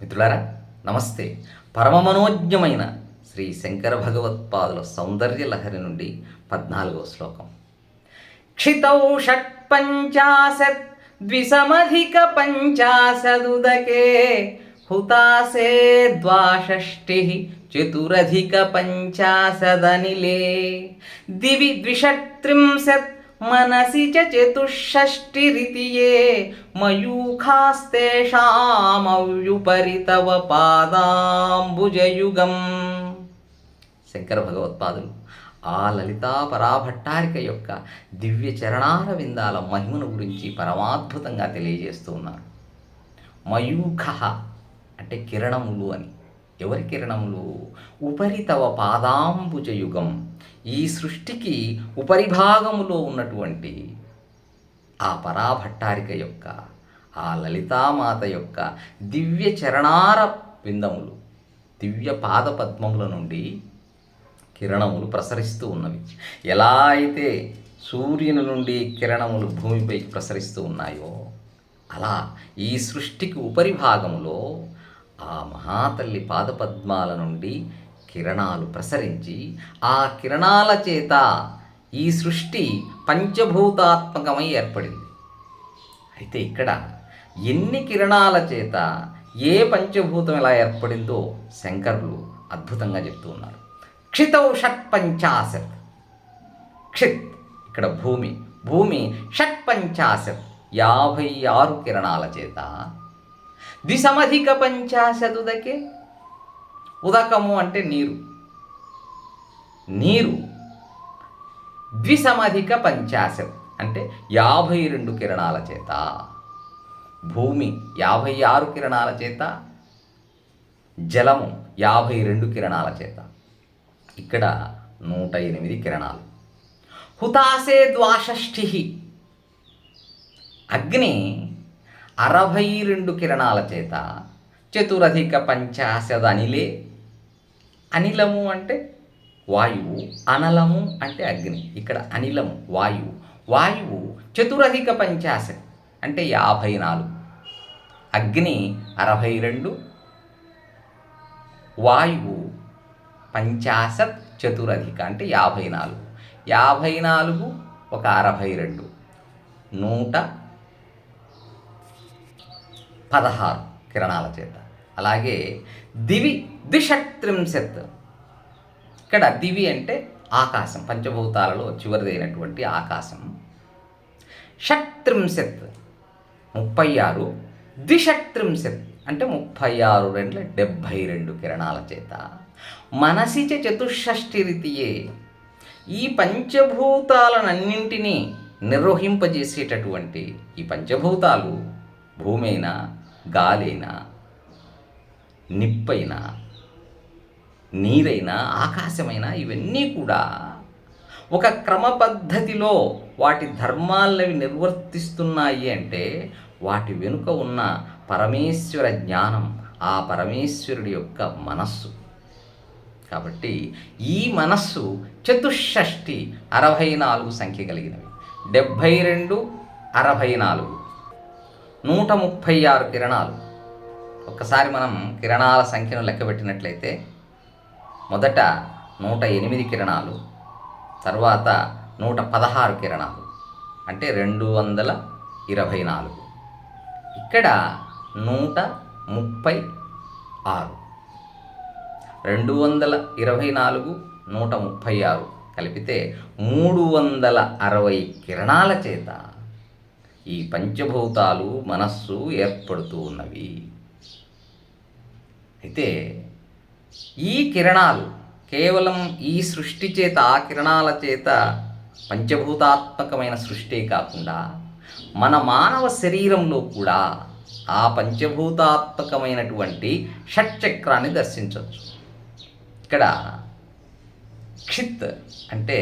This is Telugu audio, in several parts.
మిత్రులారా నమస్తే. పరమమనోజ్ఞమైన శ్రీ శంకర భగవత్పాదుల సౌందర్య లహరి నుండి పద్నాలుగో శ్లోకం. క్షితౌ షట్ పంచాశత్ ద్విసమధిక పంచాశదుదకే హుతాసే ద్వాషష్టి చతురధిక పంచాశదనిలే దివి ద్విషట్త్రింశత్ మనసి చ చతుషష్టిరితియే మయూఖాస్తేషామవ్యుపరి పాదాంబుజయుగం శంకర భగవత్పాదులు ఆ లలితా పరాభట్టారిక యొక్క దివ్య చరణార విందాల మహిమను గురించి పరమాద్భుతంగా తెలియజేస్తూ ఉన్నారు। మయూఖ అంటే కిరణములు అని। ఎవరి కిరణములు? ఉపరితవ పాదాంబుజయుగం. ఈ సృష్టికి ఉపరిభాగములో ఉన్నటువంటి ఆ పరాభట్టారిక యొక్క ఆ లలితామాత యొక్క దివ్య చరణార విందములు దివ్య పాద పద్మముల నుండి కిరణములు ప్రసరిస్తూ ఉన్నవి. ఎలా అయితే సూర్యుని నుండి కిరణములు భూమిపైకి ప్రసరిస్తూ ఉన్నాయో అలా ఈ సృష్టికి ఉపరిభాగములో ఆ మహాతల్లి పాదపద్మాల నుండి కిరణాలు ప్రసరించి ఆ కిరణాల చేత ఈ సృష్టి పంచభూతాత్మకమై ఏర్పడింది. అయితే ఇక్కడ ఎన్ని కిరణాల చేత ఏ పంచభూతం ఎలా ఏర్పడిందో శంకరులు అద్భుతంగా చెప్తూ ఉన్నారు. క్షితౌ షట్ పంచాశత్. క్షిత్ ఇక్కడ భూమి భూమి షట్ పంచాశత్. యాభై ఆరు కిరణాల చేత ద్విసమధిక పంచాశతుదకే ఉదకము అంటే నీరు. నీరు ద్విసమధిక పంచాశత్ అంటే యాభై రెండు కిరణాల చేత. భూమి యాభై ఆరు కిరణాల చేత. జలము యాభై రెండు కిరణాల చేత. ఇక్కడ నూట ఎనిమిది కిరణాలు. హుతాసే ద్వాషష్ఠి అగ్ని అరవై రెండు కిరణాల చేత చతురధిక పంచాశద అనిలే అనిలము అంటే వాయువు అనలము అంటే అగ్ని. ఇక్కడ అనిలము వాయువు. వాయువు చతురధిక పంచాశత్ అంటే యాభై నాలుగు. అగ్ని అరవై రెండు. వాయువు పంచాశత్ చతురధిక అంటే యాభై నాలుగు. యాభై నాలుగు ఒక అరవై రెండు. నూట పదహారు కిరణాల చేత. అలాగే దివి ద్విషత్రింశత్. ఇక్కడ దివి అంటే ఆకాశం పంచభూతాలలో చివరిదైనటువంటి ఆకాశం. షట్త్రింశత్ ముప్పై ఆరు ద్విషట్త్రింశత్ అంటే ముప్పై ఆరు రెండు డెబ్భై రెండు కిరణాల చేత. మనసిచ చతుషష్ఠి రీతియే ఈ పంచభూతాలనన్నింటినీ నిర్వహింపజేసేటటువంటి ఈ పంచభూతాలు భూమైనా గాలైనా నిప్పైనా నీరైనా ఆకాశమైనా ఇవన్నీ కూడా ఒక క్రమ పద్ధతిలో వాటి ధర్మాలవి నిర్వర్తిస్తున్నాయి అంటే వాటి వెనుక ఉన్న పరమేశ్వర జ్ఞానం ఆ పరమేశ్వరుడి యొక్క మనస్సు. కాబట్టి ఈ మనస్సు చతుషష్ఠి అరవై నాలుగు సంఖ్య కలిగినవి. డెబ్భై రెండు అరవై నాలుగు. నూట ముప్పై ఆరు కిరణాలు. ఒక్కసారి మనం కిరణాల సంఖ్యను లెక్కబెట్టినట్లయితే మొదట నూట ఎనిమిది కిరణాలు తర్వాత నూట పదహారు కిరణాలు అంటే రెండు వందల ఇరవై నాలుగు. ఇక్కడ నూట ముప్పై ఆరు. రెండు వందల ఇరవై నాలుగు నూట ముప్పై ఆరు కలిపితే మూడు వందల అరవై కిరణాల చేత ఈ పంచభూతాలు మనస్సు ఏర్పడుతూ ఉన్నవి. అయితే ఈ కిరణాలు కేవలం ఈ సృష్టి చేత ఆ కిరణాల చేత పంచభూతాత్మకమైన సృష్టి కాకుండా మన మానవ శరీరంలో కూడా ఆ పంచభూతాత్మకమైనటువంటి షట్చక్రాన్ని దర్శించవచ్చు. ఇక్కడ క్షిత్ అంటే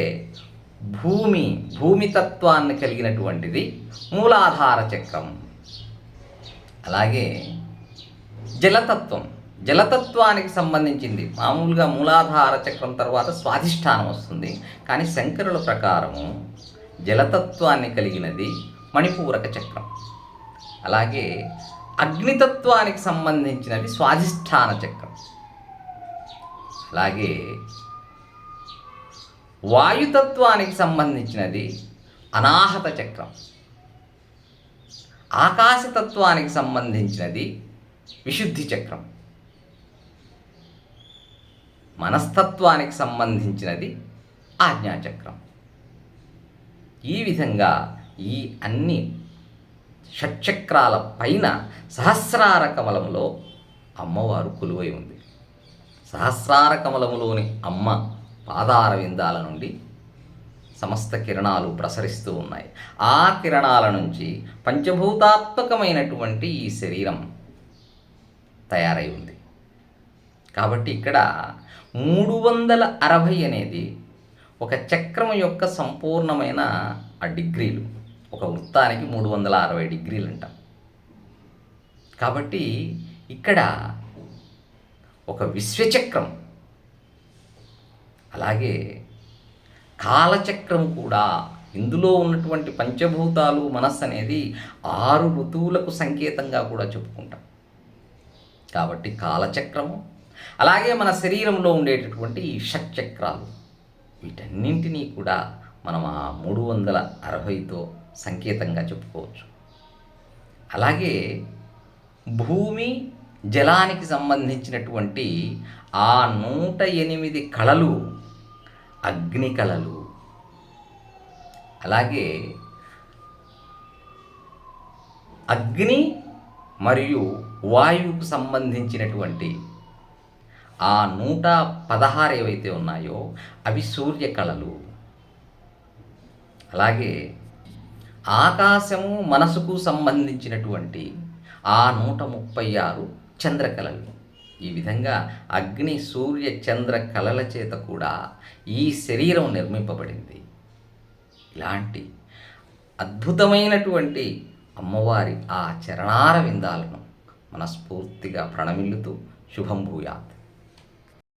భూమి భూమితత్వాన్ని కలిగినటువంటిది మూలాధార చక్రం. అలాగే జలతత్వం. జలతత్వానికి సంబంధించింది. మామూలుగా మూలాధార చక్రం తర్వాత స్వాధిష్టానం వస్తుంది. కానీ శంకరుల ప్రకారము జలతత్వాన్ని కలిగినది మణిపూరక చక్రం. అలాగే అగ్నితత్వానికి సంబంధించినది స్వాధిష్టాన చక్రం. అలాగే వాయుతత్వానికి సంబంధించినది అనాహత చక్రం. ఆకాశతత్వానికి సంబంధించినది విశుద్ధి చక్రం. మనస్తత్వానికి సంబంధించినది ఆజ్ఞాచక్రం ఈ విధంగా ఈ అన్ని షట్చక్రాల పైన సహస్రార కమలంలో అమ్మవారు కొలువై ఉంది. సహస్రార కమలములోని అమ్మ పాదార విందాల నుండి సమస్త కిరణాలు ప్రసరిస్తూ ఉన్నాయి. ఆ కిరణాల నుంచి పంచభూతాత్మకమైనటువంటి ఈ శరీరం తయారై ఉంది. కాబట్టి ఇక్కడ మూడు వందల అరవై అనేది ఒక చక్రం యొక్క సంపూర్ణమైన ఆ డిగ్రీలు. ఒక వృత్తానికి మూడు వందల అరవై డిగ్రీలు అంటాం కాబట్టి ఇక్కడ ఒక విశ్వచక్రం అలాగే కాలచక్రం కూడా ఇందులో ఉన్నటువంటి పంచభూతాలు మనస్సు అనేది ఆరు ఋతువులకు సంకేతంగా కూడా చెప్పుకుంటాం. కాబట్టి కాలచక్రము అలాగే మన శరీరంలో ఉండేటటువంటి షట్చక్రాలు వీటన్నింటినీ కూడా మనం ఆ మూడు వందల అరవైతో సంకేతంగా చెప్పుకోవచ్చు. అలాగే భూమి జలానికి సంబంధించినటువంటి ఆ నూట ఎనిమిది కళలు అగ్ని కళలు. అలాగే అగ్ని మరియు వాయువుకు సంబంధించినటువంటి ఆ నూట పదహారు ఏవైతే ఉన్నాయో అవి సూర్య కళలు అలాగే ఆకాశము మనసుకు సంబంధించినటువంటి ఆ నూట ముప్పై ఆరు చంద్రకళలు. ఈ విధంగా అగ్ని సూర్య చంద్ర కళల చేత కూడా ఈ శరీరం నిర్మింపబడింది. ఇలాంటి అద్భుతమైనటువంటి అమ్మవారి ఆ చరణార విందాలను మనస్ఫూర్తిగా ప్రణమిల్లుతూ శుభం భూయాత్.